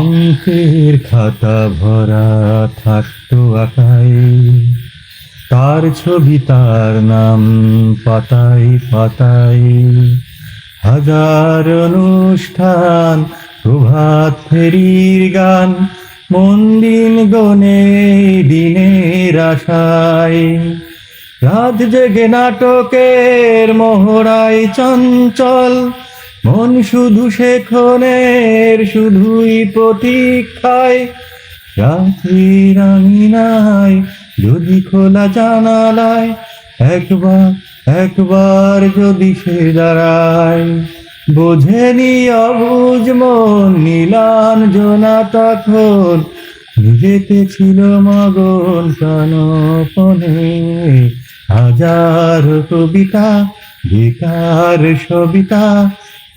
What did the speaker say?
অঙ্কের খাতা ভরা থাকতো আকাই তার ছবি, তার নাম পাতাই পাতাই হাজার অনুষ্ঠান, প্রভাত ফেরির গান মন্দির গনে দিনের আশায়। রাত জেগে নাটকের মোহরায় চঞ্চল মন শুধু শেখনের শুধুই প্রতীক্ষায়। রাত্রির আমি নাই, যদি খোলা জানালায়, একবার একবার যদি সে দাঁড়ায়। বোঝেনি অবুজ মন, নীলান জোনা তখন নিজেতে ছিল মগন প্রাণপণে। হাজার কবিতা, বেকার সবিতা